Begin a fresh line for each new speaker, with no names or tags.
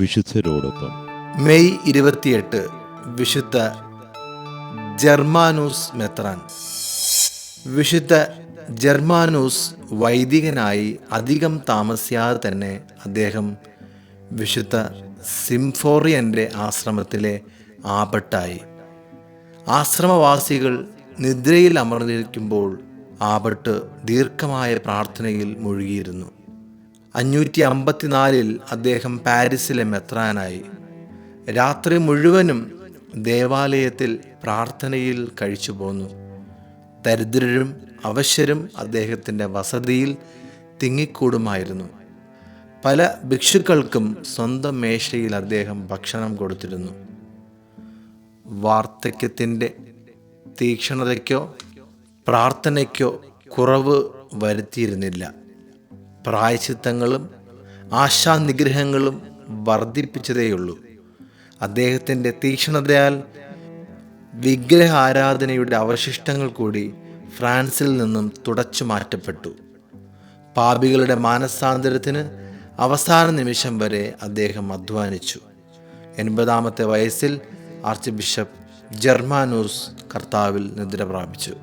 വിശുദ്ധരോടൊപ്പം.
May ഇരുപത്തിയെട്ട് വിശുദ്ധ ജർമാനൂസ് മെത്രാൻ. വിശുദ്ധ ജർമാനൂസ് വൈദികനായി അധികം താമസിയാതെ തന്നെ അദ്ദേഹം വിശുദ്ധ സിംഫോറിയന്റെ ആശ്രമത്തിലെ ആപട്ടായി. ആശ്രമവാസികൾ നിദ്രയിൽ അമർന്നിരിക്കുമ്പോൾ ആപട്ട് ദീർഘമായ പ്രാർത്ഥനയിൽ മുഴുകിയിരുന്നു. അഞ്ഞൂറ്റി അമ്പത്തിനാലിൽ അദ്ദേഹം പാരീസിലെ മെത്രാനായി. രാത്രി മുഴുവനും ദേവാലയത്തിൽ പ്രാർത്ഥനയിൽ കഴിച്ചു പോന്നു. ദരിദ്രരും അവശ്യരും അദ്ദേഹത്തിന്റെ വസതിയിൽ തിങ്ങിക്കൂടുമായിരുന്നു. പല ഭിക്ഷുക്കൾക്കും സ്വന്തം മേശയിൽ അദ്ദേഹം ഭക്ഷണം കൊടുത്തിരുന്നു. വാർദ്ധക്യത്തിന്റെ തീക്ഷ്ണതയ്ക്കോ പ്രാർത്ഥനയ്ക്കോ കുറവ് വരുത്തിയിരുന്നില്ല. പ്രായച്ചിത്തങ്ങളും ആശാനിഗ്രഹങ്ങളും വർദ്ധിപ്പിച്ചതേയുള്ളൂ. അദ്ദേഹത്തിന്റെ തീക്ഷ്ണതയാൽ വിഗ്രഹ ആരാധനയുടെ അവശിഷ്ടങ്ങൾ കൂടി ഫ്രാൻസിൽ നിന്നും തുടച്ചു മാറ്റപ്പെട്ടു. പാപികളുടെ മാനസാന്തരത്തിന് അവസാന നിമിഷം വരെ അദ്ദേഹം അധ്വാനിച്ചു. എൺപതാമത്തെ വയസ്സിൽ ആർച്ച് ബിഷപ്പ് ജർമാനൂസ് കർത്താവിൽ നിദ്ര പ്രാപിച്ചു.